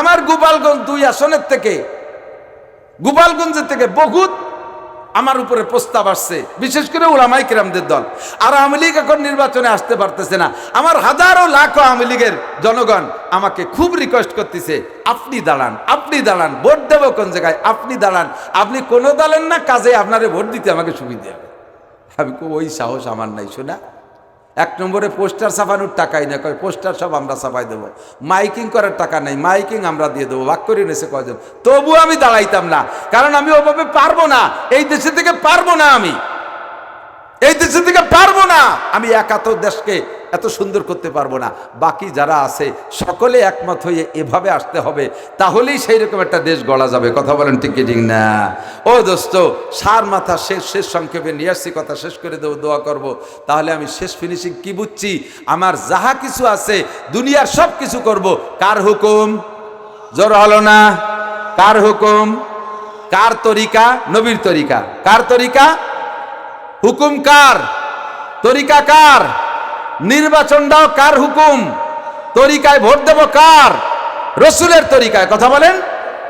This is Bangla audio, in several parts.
আমার গোপালগঞ্জ দুই আসনের থেকে, গোপালগঞ্জের থেকে বহুত আমার উপরে প্রস্তাব আসছে, বিশেষ করে ওলামাই কিরামদের দল। আর আওয়ামী লীগ এখন নির্বাচনে আসতে পারতেছে না। আমার হাজারো লাখো আওয়ামী লীগের জনগণ আমাকে খুব রিকোয়েস্ট করতেছে, আপনি দাঁড়ান আপনি দাঁড়ান, ভোট দেবো কোন জায়গায়, আপনি দাঁড়ান। আপনি কোনো দলেন না, কাজে আপনারে ভোট দিতে আমাকে সুবিধা হবে। আমি ওই সাহস আমার নাই, শোনা। এক নম্বরে পোস্টার ছাপানোর টাকাই না, কয়, পোস্টার সব আমরা ছাপাই দেবো। মাইকিং করার টাকা নেই, মাইকিং আমরা দিয়ে দেবো। ভাগ করে নেছে কয়জন। তবু আমি দাঁড়াইতাম না, কারণ আমি ওভাবে পারব না, এই দেশে থেকে পারব না আমি। এই দেশে থেকে পারব না। আমি একা তো দেশকে এত সুন্দর করতে পারব না। বাকি যারা আছে, সকলে একমত হয়ে এভাবে আসতে হবে। তাহলেই সেই রকম একটা দেশ গড়া যাবে। কথা বলেন ঠিক ঠিক না? ও দোস্ত, সার মাথা শেষ শেষ সংক্ষেপে নিয়ে আসছি, কথা শেষ করে দেবো, দোয়া করব। তাহলে আমি শেষ ফিনিশিং কি বুঝছি? আমার যাহা কিছু আছে, দুনিয়ার সব কিছু করব। কার হুকুম? জোর হলো না। কার হুকুম? কার তরিকা? নবীর তরিকা। কার তরিকা? হুকুম কার? তরিকা কার? নির্বাচন নির্বাচনটাও কার হুকুম? তরিকায় ভোট দেব কার? রসুলের তরিকায়, কথা বলেন?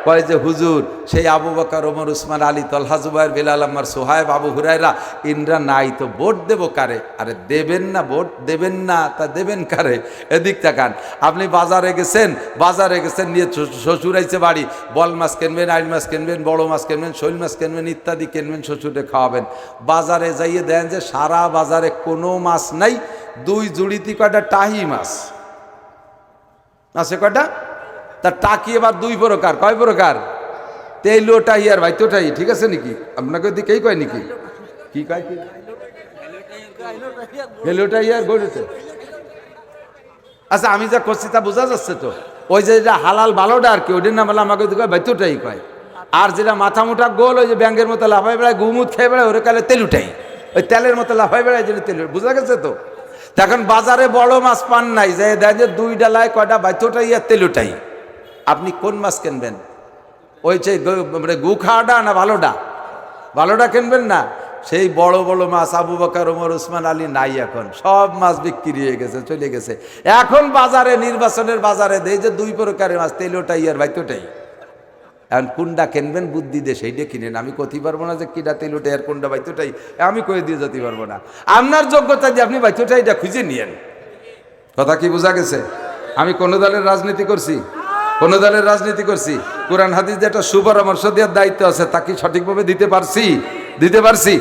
কয় যে, হুজুর, সেই আবু বকর, ওমর, উসমান, আলী, তলহা, জুবাইর, বেলাল আমার সোহাইব, আবু হুরাইরা ইনরা নাই তো ভোট দেব কারে? আরে, দেবেন না, ভোট দেবেন না, তা দেবেন কারে? এদিক তাকান। আপনি বাজারে গেছেন বাজারে গেছেন, নিয়ে শ্বশুর- শ্বশুর আইছে বাড়ি। বল মাছ কিনবেন, আইল মাছ কিনবেন, বড় মাছ কিনবেন, শৈল মাছ কিনবেন, ইত্যাদি কিনবেন শ্বশুরে খাওয়াবেন। বাজারে যাইয়ে দেন যে, সারা বাজারে কোনো মাছ নাই, দুই জুড়িতি কয়টা টাহি মাছ? আছে কয়টা? তার টাকি এবার দুই প্রকার। কয় প্রকার? তেইলো টাহি আর ভাইতো টাহি ঠিক আছে নাকি? আপনাকে দিকেই কয় নাকি? কি কয় কি? আর গরুতে। আচ্ছা আমি যা করছি তা বোঝা যাচ্ছে তো। ওই যে যেটা হালাল ভালোটা আর কি ওইটার নাম হলো আমাকে দিকে ভাইতোটাই কয়। আর যেটা মাথা মোটা গোল, ওই যে ব্যাঙ্গের মতো লাফাই বেড়ায় গুমুত খেয়ে বেড়ায়, ওরে কালে তেলুটাই ওই তেলের মতো লাফাই বেড়ায় যেটা তেল, বোঝা গেছে তো? তখন বাজারে বড় মাছ পান নাই, যে দেয় যে দুই ডালায় কয়টা বাইতোটাই আর তেলুটাই আপনি কোন মাছ কিনবেন? ওই যে মানে গু খাওয়াটা না ভালোডা ভালোডা কিনবেন না? সেই বড় বড় মাছ আবু বকর, ওমর, উসমান, আলী নাই এখন। সব মাছ বিক্রি হয়ে গেছে, চলে গেছে। এখন বাজারে, নির্বাচনের বাজারে দেয় যে দুই প্রকারের মাছ, তেলোটাই আর ভাইতোটাই এখন কোনটা কিনবেন? বুদ্ধি দিয়ে সেইটা কিনেন। আমি কতি পারব না যে কিনা তেলোটাই আর কোনটা বাইতোটাই। আমি কয়ে দিয়ে যেতে পারব না। আপনার যোগ্যতা দিয়ে আপনি বাইতোটাইটা খুঁজে নিয়েন। কথা কি বোঝা গেছে? আমি কোনো দলের রাজনীতি করছি? কোন দলের রাজনীতি করছি? কোরআন হাদিস যেটা সুপরামর্শ দেওয়ার দায়িত্ব আছে, তা কি সঠিকভাবে দিতে পারছি? দিতে পারছি?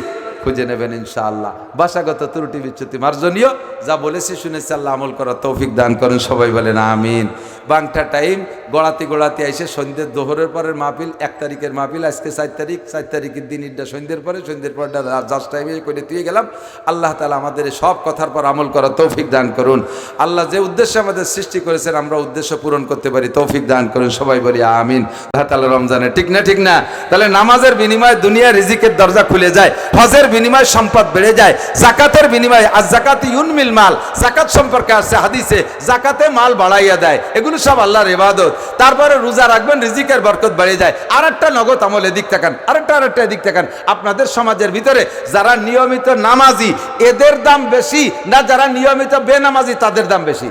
খুঁজে নেবেন ইনশাআল্লাহ। ভাষাগত ত্রুটি বিচ্যুতি মার্জনীয়, যা বলেছি শুনেছি আল্লাহ আমল করার তৌফিক দান করেন, সবাই বলেন আমিন। বাংটা টাইম, গড়াতে গড়াতে এসে সন্ধ্যের দোহরের পরের মাহফিল, এক তারিখের মাহফিল, আজকে চার তারিখ, চার তারিখের দিন ইডটা সন্ধ্যের পরে, সন্ধ্যের পরটা জাস্ট টাইমে করে দিয়ে গেলাম। আল্লাহ তালা আমাদের সব কথার পর আমল করার তৌফিক দান করুন। আল্লাহ যে উদ্দেশ্যে আমাদের সৃষ্টি করেছেন, আমরা উদ্দেশ্য পূরণ করতে পারি। তৌফিক দান করুন, সবাই বলি আমিন। আল্লাহ তালা রমজানে ঠিক না ঠিক না? তাহলে নামাজের বিনিময়ে দুনিয়া রিজিকের দরজা খুলে যায়, হজের বিনিময়ে সম্পদ বেড়ে যায়। জাকাতের বিনিময়ে, আর জাকাত ইউনমিল মাল, জাকাত সম্পর্কে আসছে হাদিসে, জাকাতে মাল বাড়াইয়া দেয়। এগুলো সব আল্লাহর ইবাদত। তারপরে রোজা রাখবেন, রিজিকের বরকত বেড়ে যায়। আর একটা নগদ আমল এদিক তাকান আরেকটা আরেকটা এদিক তাকান আপনাদের সমাজের ভিতরে যারা নিয়মিত নামাজি, এদের দাম বেশি না যারা নিয়মিত বেনামাজি, তাদের দাম বেশি।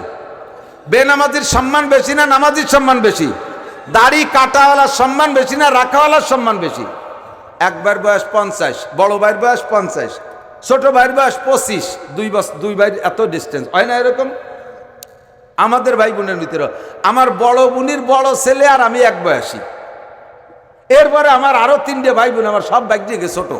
বেনামাজির সম্মান বেশি না নামাজির সম্মান বেশি? দাড়ি কাটাওয়ালার সম্মান বেশি না রাখাওয়ালার সম্মান বেশি? একবার বয়স পঞ্চাশ, বড় ভাইয়ের বয়স পঞ্চাশ, ছোট ভাইয়ের বয়স পঁচিশ, দুই বছর দুই ভাইয়ের এত ডিস্টেন্স হয় না এরকম? আমাদের ভাই বোনের ভিতরে, আমার বড় বোনের বড় ছেলে আর আমি এক বয়সী। এরপরে আমার আরও তিনটে ভাই বোন, আমার সব বাইক দিয়ে ছোট।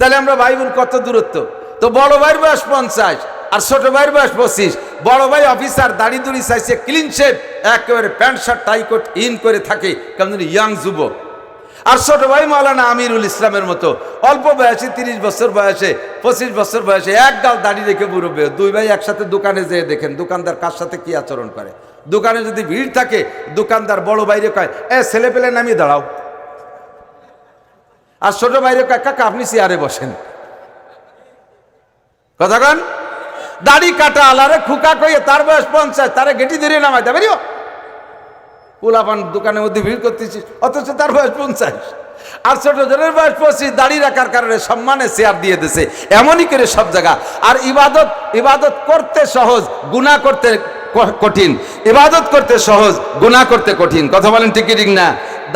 তাহলে আমরা ভাই বোন কত দূরত্ব? তো বড় ভাইয়ের বয়স পঞ্চাশ আর ছোট ভাইয়ের বয়স পঁচিশ। বড় ভাই অফিসার দাড়ি দুড়ি চাইছে ক্লিন শেপ একেবারে pant shirt tie coat in করে থাকে। কেমন ইয়াং যুবক। আর ছোট ভাই মাওলানা আমিরুল ইসলামের মতো, অল্প বয়সে তিরিশ বছর বয়সে, পঁচিশ বছর বয়সে এক গাল দাড়ি রেখে মুরব্বে, দুই ভাই একসাথে দোকানে যেয়ে দেখেন, দোকানদার কার সাথে কি আচরণ করে? দোকানে যদি ভিড় থাকে, দোকানদার বড় বাইরে কয়, এ, ছেলে পেলে নামিয়ে দাঁড়াও। আর ছোট বাইরে কয়, কাকা, আপনি চেয়ারে বসেন। কথা কন? দাড়ি কাটা আলারে খুকা কইয়ে, তার বয়স পঞ্চাশ, তারে গেটি ধরে নামাই দেবে পোলাপান দোকানের মধ্যে ভিড় করতেছিস, অথচ তার বয়স পঞ্চাশ। আর ছোট জনের বয়স পঁচিশ, দাড়ি রাখার কারণে সম্মানে শেয়ার দিয়ে দিছে। এমনই করে সব জায়গা। আর ইবাদত ইবাদত করতে সহজ, গুণা করতে কঠিন। ইবাদত করতে সহজ গুনাহ করতে কঠিন। কথা বলেন ঠিকই ঠিক না?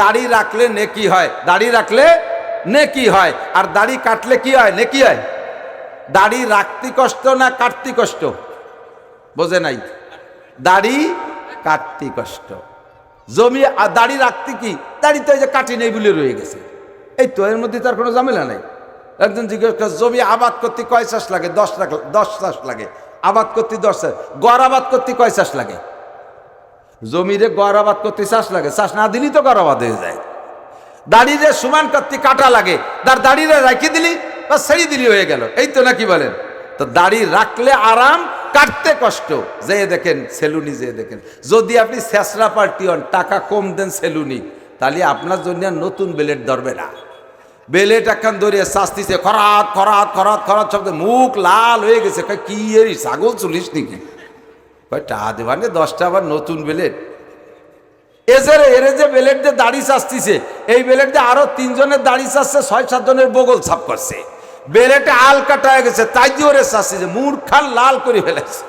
দাড়ি রাখলে নেকি হয়। দাড়ি রাখলে নেকি হয়। আর দাড়ি কাটলে কি হয়? নেকি হয়? দাড়ি রাখতে কষ্ট না কাটতে কষ্ট? বোঝে নাই? দাড়ি কাটতে কষ্ট। জমি দাড়ি রাখতে কি? দাড়ি তো এই যে কাটি নেই বলে রয়ে গেছে। এই তো, এর মধ্যে তার কোনো ঝামেলা নেই। একজন জিজ্ঞেস করে জমি আবাদ করতে কয় চাষ লাগে? দশ লাখ, দশ চাষ লাগে। আবাদ করতে দশ চাষ। গড় আবাদ করতে কয় চাষ লাগে? জমিরে গড় আবাদ করতে চাষ লাগে। চাষ না দিলেই তো গড় আবাদ হয়ে যায়। দাড়িরে সমান করতে কাটা লাগে। তার দাড়িরে রাখি দিলি বা ছেড়ে দিলি হয়ে গেল। এই তো নাকি বলেন? তো দাড়ি রাখলে আরাম কাটতে কষ্ট। যে দেখেন সেলুনি যে দেখেন। যদি আপনি শেষরা পার্টি হন, টাকা কম দেন সেলুনি তাহলে আপনার জন্য আর নতুন বেলেট ধরবে না। বেলেট একখান ধরে শাস্তিছে খরাত খরাত খরাত খরাত শব্দ মুখ লাল হয়ে গেছে। কি এরি, ছাগল চুলিস নাকি? টা দেবানে দশটা আবার নতুন বেলেট। এসের এরে যে বেলেট দিয়ে দাড়ি চাষতিছে এই বেলেট দিয়ে আরও তিনজনের দাড়ি চাষছে ছয়, সাতজনের বগল ছাপ করছে। বেলেটে আল কাটা হয়ে গেছে, তাই দিয়ে ওরে চাষছে মূর্খান লাল করে ফেলেছে।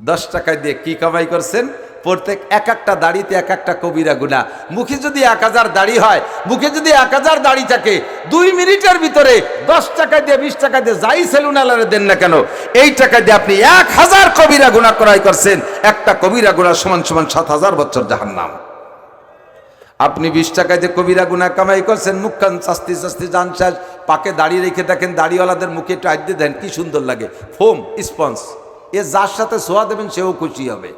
দশ টাকা দিয়ে কি কামাই করছেন? প্রত্যেক এক একটা দাড়িতে এক একটা কবিরা গুণা। মুখে যদি এক হাজার দাড়ি হয়, মুখে যদি এক হাজার দাড়ি থাকে, দুই মিনিটের ভিতরে দশ টাকা দিয়ে, বিশ টাকা দিয়ে যাই সেলুন আলারে দেন না কেন? এই টাকা দিয়ে আপনি এক হাজার কবিরা গুণা করাই করছেন। একটা কবিরা গুণা সমান সমান সাত হাজার বছর জাহার নাম আপনি বিশ টাকায় যে কবিরা গুনা কামাই করছেন, মুখখান শাস্তি শাস্তি, জান শেষ। পাকে দাঁড়িয়ে রেখে দেখেন দাড়িওয়ালাদের মুখে একটু আড্ডে দেন, কি সুন্দর লাগে। Foam, sponge. এ যার সাথে সোয়া দেবেন, সেও খুশি হবে।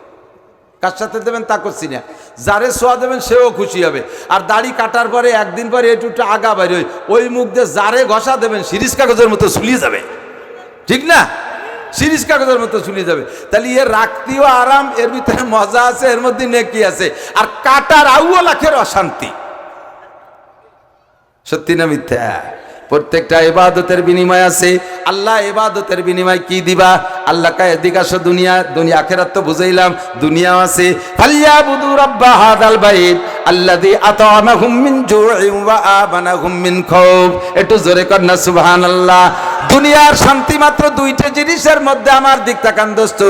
কার সাথে দেবেন, তা করছি না। যারে সোয়া দেবেন, সেও খুশি হবে। আর দাড়ি কাটার পরে, একদিন পরে একটু আগা বাইরে ওই মুখ দিয়ে যারে ঘষা দেবেন, সিরিজ কাগজের মতো ঝুলিয়ে যাবে। ঠিক না? সিরিজ কাগজের মতো শুনে যাবে। তাহলে এর রাখতেও আরাম, এর ভিতরে মজা আছে, এর মধ্যে নেকি আছে। আর কাটার আউও লাখের অশান্তি। সত্যি না মিথ্যা? প্রত্যেকটা এবাদতের বিনিময় আছে। আল্লাহ এবাদতের বিনিময় কি দিবা? আল্লাহ কায় দিকাশো দুনিয়া দুনিয়া আখেরাত তো বুঝাইলাম, দুনিয়াও আছে। ফালিয়া বুদু রাব্বা হাদাল বাইত আল্লাযী আতামাহুম মিন জুইন ওয়া আমানাহুম মিন খাউফ। একটু জোরে কর না, সুবহানাল্লাহ। দুনিয়ার শান্তি মাত্র দুইটা জিনিসের মধ্যে আমার দিক তাকান দোস্ত।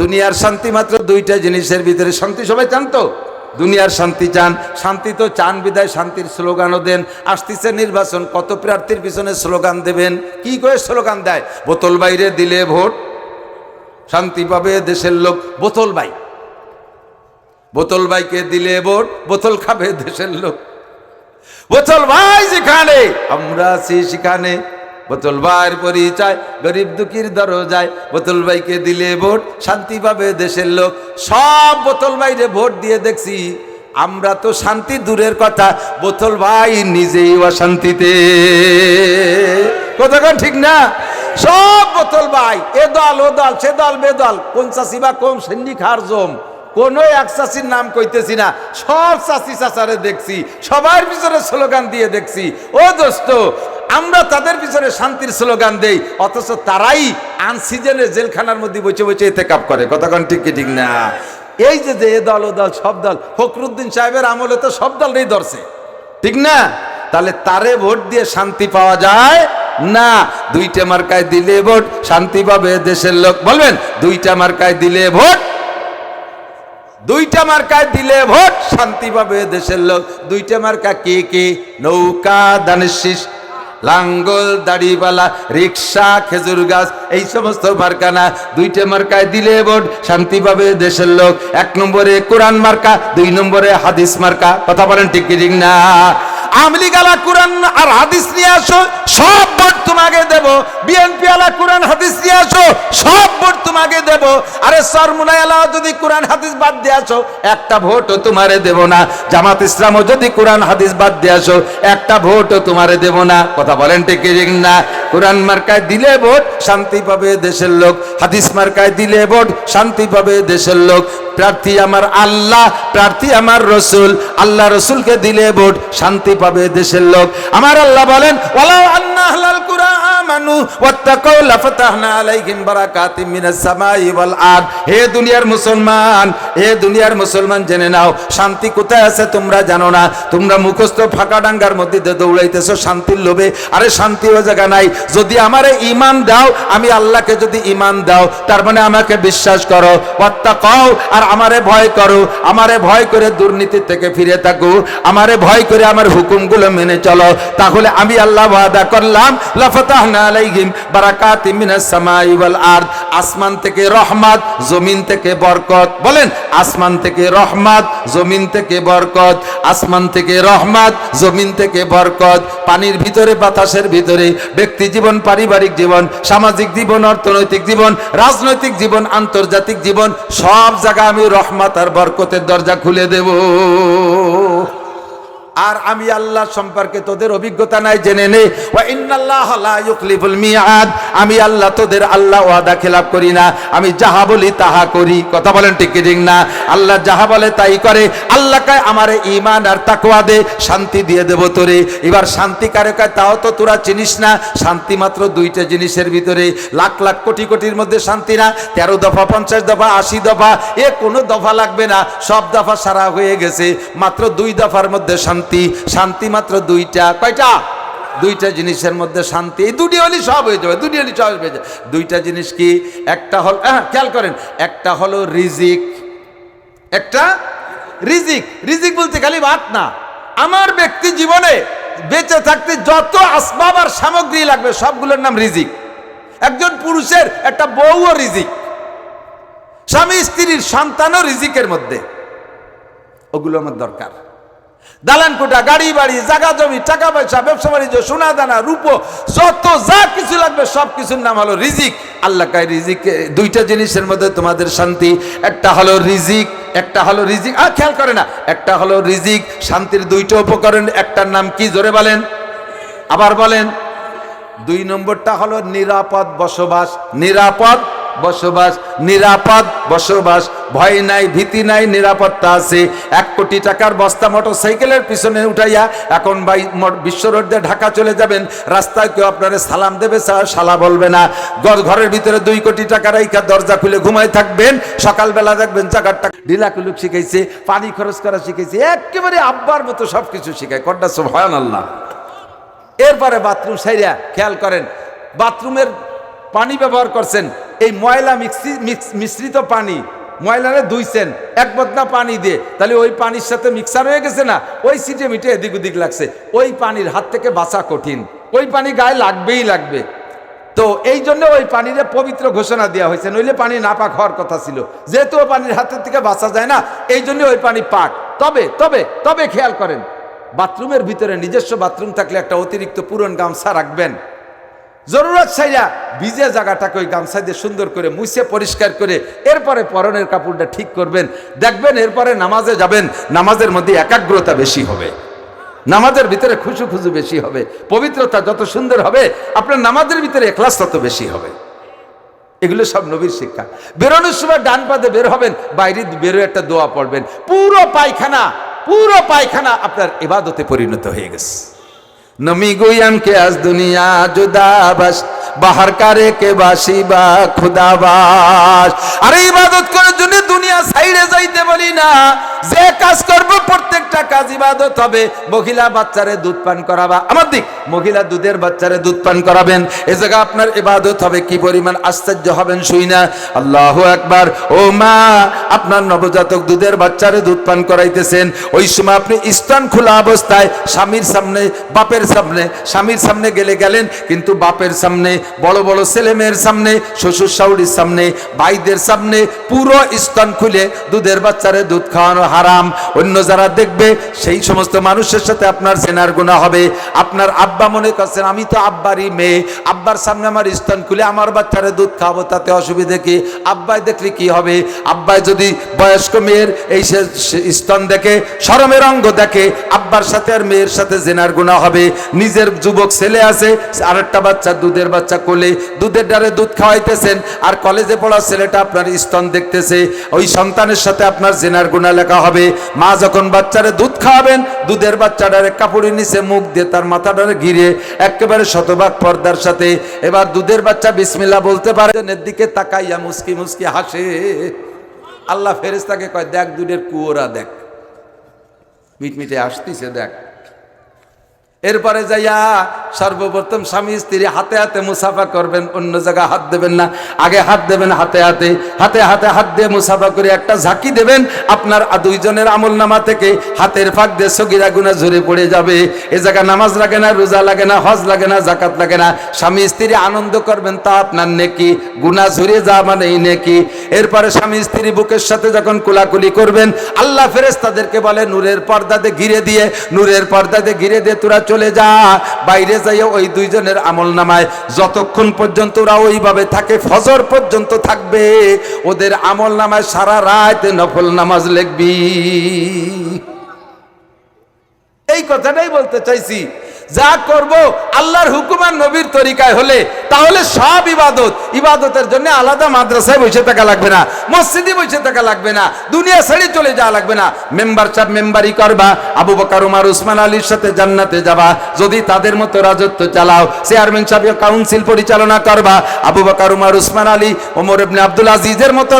দুনিয়ার শান্তি মাত্র দুইটা জিনিসের ভিতরে শান্তি সবাই চান তো? দুনিয়ার শান্তি চান, শান্তি তো চান বিদায়, শান্তির স্লোগানও দেন। আসতেছে নির্বাচন, কত প্রার্থীর পিছনে স্লোগান দেবেন? কি করে স্লোগান দেয়? বোতল বাইরে দিলে ভোট, শান্তি পাবে দেশের লোক। বোতল বাই। বোতল বাইকে দিলে ভোট, বোতল খাবে দেশের লোক। বোতল ভাই যেখানে, আমরা আছি সেখানে। বোতল ভাইয়ের পরিচয়, গরিব দুঃখীর দরজায় বোতল ভাইকে দিলে ভোট, শান্তি পাবে দেশের লোক। সব বোতল ভাইরে ভোট দিয়ে দেখছি, আমরা তো শান্তি দূরের কথা, বোতল ভাই নিজেই অশান্তিতে। কোথাকার ঠিক না? সব বোতল ভাই, এ দল, ও দল, সে দল বেদল কোন চাষি বা কোন সৈনিক হার জম, কোনো এক চাষির নাম কইতেছি না, সব চাষি চাচারে দেখছি, সবার পিছনে স্লোগান দিয়ে দেখছি। ও দোস্ত আমরা তাদের পিছনে শান্তির স্লোগান দেই, অথচ তারাই আনসিজনে জেলখানার মধ্যে বসে বসে এতে কাপ করে কতক্ষণ ঠিক কি ঠিক না? এই যে যে এ দল, ও দল, সব দল, ফখরুদ্দিন সাহেবের আমলে তো সব দলই ধরছে। ঠিক না? তাহলে তারে ভোট দিয়ে শান্তি পাওয়া যায় না? দুইটা মার্কায় দিলে ভোট, শান্তি পাবে দেশের লোক। বলবেন, দুইটা মার্কায় দিলে ভোট, দুইটা মার্কায় দিলে ভোট, শান্তি পাবে দেশের লোক। দুইটা মার্কা কে কে? নৌকা দানেশিস লাঙ্গল দাড়িওয়ালা রিক্সা, খেজুর গাছ, এই সমস্ত মার্কানা দুইটে মার্কায় দিলে ভোট শান্তি পাবে দেশের লোক। এক নম্বরে কোরআন মার্কা, দুই নম্বরে হাদিস মার্কা। কথা বলেন ঠিক না? আমলি গালা কোরআন আর হাদিস নিয়ে আসো সব ভোট তোমাকে দেব। বিএনপি আলা কোরআন হাদিস নিয়ে আসো, সব ভোট তোমাকে দেব। আরে সরমুনাই আলা যদি কোরআন হাদিস বাদ দিয়ে আসো, একটা ভোটও তোমারে দেব না। জামাত ইসলামও যদি কোরআন হাদিস বাদ দিয়ে আসো, একটা ভোটও তোমারে দেব না। কথা বলেন ঠিক কি না? কোরআন মার্কায় দিলে ভোট, শান্তি পাবে দেশের লোক। হাদিস মার্কায় দিলে ভোট, শান্তি পাবে দেশের লোক। প্রার্থী আমার আল্লাহ, প্রার্থী আমার রসুল। আল্লাহ রসুলকে দিলে ভোট, শান্তি পাবে দেশের লোক। আমার আল্লাহ বলেন ওয়ালাউ আন্না আহলাল কুরআন। আমানু ওয়াত্তাকাউ লাফাতাহনা আলাইহিম বারাকাতিম মিনাস সামাই ওয়াল হে দুনিয়ার মুসলমান, হে দুনিয়ার মুসলমান, জেনে নাও, শান্তি কোথায় আছে তোমরা জানো না? তোমরা মুখস্থ ফাঁকা ডাঙ্গার মধ্যে দৌড়াইতেছো শান্তির লোভে। আরে শান্তি ও জায়গা নাই। যদি আমারে ইমান দাও, আমি আল্লাহকে যদি ইমান দাও, তার মানে আমাকে বিশ্বাস করো। ওয়াত্তাকাউ, আর আমারে ভয় করো। আমারে ভয় করে দুর্নীতি থেকে ফিরে থাকো। আমারে ভয় করে আমার হুকুমগুলো মেনে চলো। তাহলে আমি আল্লাহ ওয়াদা করলাম, লাফাতাহনা আসমান থেকে রহমত, জমিন থেকে বরকত। বলেন, আসমান থেকে রহমত, জমিন থেকে বরকত। আসমান থেকে রহমত, জমিন থেকে বরকত। পানির ভিতরে, বাতাসের ভিতরে। ব্যক্তি জীবন, পারিবারিক জীবন, সামাজিক জীবন, অর্থনৈতিক জীবন, রাজনৈতিক জীবন, আন্তর্জাতিক জীবন, সব জায়গায় আমি রহমত আর বরকতের দরজা খুলে দেব। আর আমি আল্লাহ সম্পর্কে তোদের অভিজ্ঞতা নাই জেনে নে ওয়া ইন্নাল্লাহ লা ইউখলিফুল মিআদ আমি আল্লাহ তোদের আল্লাহ ওয়াদা খেলাপ করি না। আমি যাহা বলি তাহা করি। কথা বলেন ঠিক না? আল্লাহ যাহা বলে তাই করে। আল্লাহ কয়, আমারে ঈমান আর তাকওয়া দে, শান্তি দিয়ে দেব তোরে। এবার শান্তি কারে কয়, তাও তো তোরা চিনিস না। শান্তি মাত্র দুইটা জিনিসের ভিতরে। লাখ লাখ কোটি কোটির মধ্যে শান্তি না। তেরো দফা, পঞ্চাশ দফা, আশি দফা, এ কোনো দফা লাগবে না। সব দফা সারা হয়ে গেছে। মাত্র দুই দফার মধ্যে শান্তি শান্তি শান্তি মাত্র দুইটা। কয়টা? দুইটা জিনিসের মধ্যে শান্তি। এই দুটি হলে সব হয়ে যাবে, দুটি হলে সব হয়ে যাবে। দুইটা জিনিস কি? একটা হল হ্যাঁ খেয়াল করেন, একটা হলো রিজিক। একটা রিজিক। রিজিক বলতে খালি ভাত না। আমার ব্যক্তি জীবনে বেঁচে থাকতে যত আসবাব আর সামগ্রী লাগবে, সবগুলোর নাম রিজিক। একজন পুরুষের একটা বউও রিজিক। স্বামী স্ত্রীর সন্তানও রিজিকের মধ্যে। ওগুলো আমার দরকার। দালান কোটা গাড়ি বাড়ি জায়গা জমি, টাকা পয়সা, ব্যবসা বাণিজ্য সোনা দানা রূপো যত যা কিছু লাগবে সব কিছুর নাম হলো রিজিক। আল্লাহ কাই রিজিক দুইটা জিনিসের মধ্যে তোমাদের শান্তি। একটা হলো রিজিক, একটা হলো রিজিক। আর খেয়াল করে না, একটা হলো রিজিক, শান্তির দুইটা উপকরণ, একটার নাম কি? জোরে বলেন। আবার বলেন, দুই নম্বরটা হলো নিরাপদ বসবাস। নিরাপদ বসবাস, নিরাপদ বসবাস, ভয় নাই, ভীতি নাই, নিরাপত্তা আছে। এক কোটি টাকার বস্তা মোটর সাইকেলের পিছনে উঠাইয়া এখন ভাই বিশ্ব রোড দিয়ে ঢাকা চলে যাবেন। রাস্তায় কেউ আপনারা সালাম দেবে সালা বলবে না। ঘর- ঘরের ভিতরে দুই কোটি টাকা রাইখা দরজা খুলে ঘুমায় থাকবেন। সকালবেলা দেখবেন জাগারটা ঢিলা কুলুক শিখাইছে, পানি খরচ করা শিখাইছে, একেবারে আব্বার মতো সব কিছু শিখায়। কড্ডা সব ভয়ান আল্লাহ এরপরে বাথরুম সাইরা খেয়াল করেন, বাথরুমের পানি ব্যবহার করছেন। এই ময়লা মিক্সি মিশ্রিত পানি, ময়লারে ধুইছেন, এক বদনা পানি দিয়ে। তাহলে ওই পানির সাথে মিক্সার হয়ে গেছে না? ওই সিটে মিটে এদিক ওদিক লাগছে। ওই পানির হাত থেকে বাঁচা কঠিন। ওই পানি গায়ে লাগবেই লাগবে। তো এই জন্য ওই পানিরে পবিত্র ঘোষণা দেওয়া হয়েছে। নইলে পানি না পাক হওয়ার কথা ছিল। যেহেতু ওই পানির হাতের থেকে বাঁচা যায় না, এই জন্য ওই পানি পাক। তবে তবে তবে খেয়াল করেন, বাথরুমের ভিতরে নিজস্ব বাথরুম থাকলে একটা অতিরিক্ত পুরন গামছা রাখবেন। জরুরত ছাইয়া ভিজে জায়গাটাকে ওই গামছা দিয়ে সুন্দর করে মুছে পরিষ্কার করে এরপরে পরনের কাপড়টা ঠিক করবেন, দেখবেন এরপরে নামাজে যাবেন, নামাজের মধ্যে একাগ্রতা বেশি হবে। নামাজের ভিতরে খুশু খুশু বেশি হবে, পবিত্রতা যত সুন্দর হবে, আপনার নামাজের ভিতরে এখলাস তত বেশি হবে। এগুলো সব নবীর শিক্ষা। বেরোনোর সময় ডান পাদে বের হবেন, বাইরে বেরো একটা দোয়া পড়বেন। পুরো পায়খানা পুরো পায়খানা আপনার এবাদতে পরিণত হয়ে গেছে। নমি গুয়াম কে আজ দুনিয়া জুদাবাস। বাহার কারে কে বাসি বা খুদাবাস। আরে ইবাদত করার জন্য দুনিয়া সাইডে যাইতে বলি না। যে কাজ করব, প্রত্যেকটা কাজ ইবাদত হবে। মহিলা বাচ্চারে দুধ পান করাবা। আমার দিক, মহিলা দুধের বাচ্চারে দুধ পান করাবেন। এ জায়গা আপনার ইবাদত হবে, কি পরিমাণ আশ্চর্য হবেন শুই না। আল্লাহ একবার ও মা, আপনার নবজাতক দুধের বাচ্চারে দুধ পান করাইতেছেন। ওই সময় আপনি স্থান খোলা অবস্থায় স্বামীর সামনে, বাপের সামনে, স্বামীর সামনে গেলে গেলেন, কিন্তু বাপের সামনে বড় বড় ছেলে মেয়ের সামনে, শ্বশুর শাশুড়ির সামনে, ভাইদের সামনে পুরো স্তন খুলে দুধের বাচ্চারে দুধ খাওয়ানো হারাম। অন্য যারা দেখবে, সেই সমস্ত মানুষের সাথে আপনার সেনার গুণা হবে। আপনার আব্বা মনে করছেন, আমি তো আব্বারই মেয়ে। আব্বার সামনে আমার স্তন খুলে আমার বাচ্চারে দুধ খাওয়াবো, তাতে অসুবিধে কি? আব্বাই দেখলে কি হবে? আব্বাই যদি বয়স্ক মেয়ের এই স্তন দেখে শরমের অঙ্গ দেখে, আব্বার সাথে আর মেয়ের সাথে জেনার গুণা হবে। নিজের যুবক ছেলে আছে, আরেকটা বাচ্চা দুধের বাচ্চা কোলে, দুধের ডারে দুধ খাওয়াইতেছেন, আর কলেজে পড়া ছেলেটা আপনার স্তন দেখতেছে। ওই সন্তানের সাথে আপনার জেনার গুণা লেখা হবে। মা যখন বাচ্চারে দুধ খাওয়াবেন, দুধের বাচ্চাটারে কাপড়ের নিচে মুখ দিয়ে তার মাথাটারে ঘিরে একেবারে শতভাগ পর্দার সাথে। এবার দুধের বাচ্চা বিসমিল্লা বলতে পারে, জনের দিকে তাকাইয়া মুসকি মুসকি হাসে। আল্লাহ ফেরেস্তাকে কয়, দেখ দুধের কুয়োরা দেখ। মিটমিটে আসতিছে দেখ। এরপরে যাইয়া সর্বপ্রথম স্বামী স্ত্রী হাতে হাতে মুসাফা করবেন, অন্য জায়গায় হাত দেবেন না। আগে হাত দেবেন হাতে হাতে। হাতে হাতে হাত দিয়ে মুসাফা করে একটা ঝাঁকি দেবেন, আপনার দুইজনের আমল নামা থেকে হাতের ফাঁক দিয়ে সগিরা গুনা ঝরে পড়ে যাবে। এ জায়গা নামাজ লাগে না, রোজা লাগে না, হজ লাগে না জাকাত লাগে না। স্বামী স্ত্রী আনন্দ করবেন, তা আপনার নেকি? গুনা ঝরে যা মানে এই নেকি। এরপরে স্বামী স্ত্রী বুকের সাথে যখন কোলাকুলি করবেন, আল্লাহ ফেরেস তাদেরকে বলে, নূরের পর্দাতে ঘিরে দিয়ে, নূরের পর্দাতে ঘিরে দিয়ে তোরা চলে যা। বাইরে যাইয়া ওই দুইজনের আমল নামায় যতক্ষণ পর্যন্ত ওরা ওইভাবে থাকে, ফজর পর্যন্ত থাকবে। ওদের আমল নামায় সারা রাত নফল নামাজ লিখবি। এই কথাটাই বলতে চাইছি। যা করব আল্লাহর হুকুম আর নবীর তরিকায় হলে, তাহলে সব ইবাদত, ইবাদতের জন্য আলাদা মাদ্রাসায় বসে থাকা লাগবে না, মসজিদে বসে থাকা লাগবে না, দুনিয়া ছেড়ে চলে যাওয়া লাগবে না। মেম্বার সাহেব মেম্বারি করবা, আবু বকার, উমার, উসমান, আলীর সাথে জান্নাতে যাবা, যদি তাদের মতো রাজত্ব চালাও, চেয়ারম্যান সাহেব কাউন্সিল পরিচালনা করবা, আবু বকার, উমার, উসমান, আলী, ওমর ইবনে আব্দুল আজিজের মতো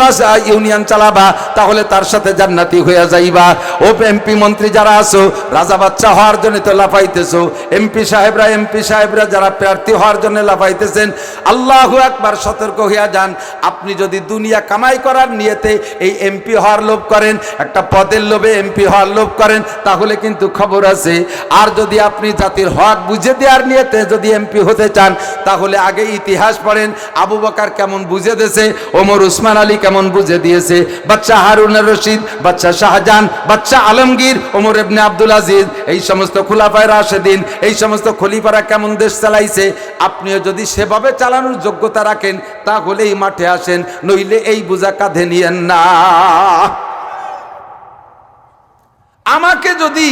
ইউনিয়ন চালাবা, তাহলে তার সাথে জান্নাতি হয়ে যাইবা। ও এমপি মন্ত্রী যারা আছো, রাজা বাচ্চা হওয়ার জন্য তো লাফাইতেছো এমপি সাহেবরা এমপি সাহেবরা যারা প্রার্থী হওয়ার জন্য লাফাইতেছেন, আল্লাহু একবার সতর্ক হইয়া যান। আপনি যদি দুনিয়া কামাই করার নিয়েতে এই এমপি হওয়ার লোভ করেন, একটা পদের লোভে এমপি হওয়ার লোভ করেন, তাহলে কিন্তু খবর আছে। আর যদি আপনি জাতির হক বুঝে দেওয়ার নিয়েতে যদি এমপি হতে চান, তাহলে আগে ইতিহাস পড়েন, আবু বকার কেমন বুঝে দিয়েছে, ওমর উসমান আলী কেমন বুঝে দিয়েছে বাচ্চা হারুন রশিদ বাচ্চা শাহজাহান বাচ্চা আলমগীর, ওমর ইবনে আব্দুল আজিজ, এই সমস্ত খুলাফায় রাশেদিন এই সমস্ত খলিফারা কেমন দেশ চালাইছে? আপনিও যদি সেভাবে চালানোর যোগ্যতা রাখেন তাহলে এই মাঠে আসেন, নইলে এই বোঝা কাঁধে নিয়েন না। আমাকে যদি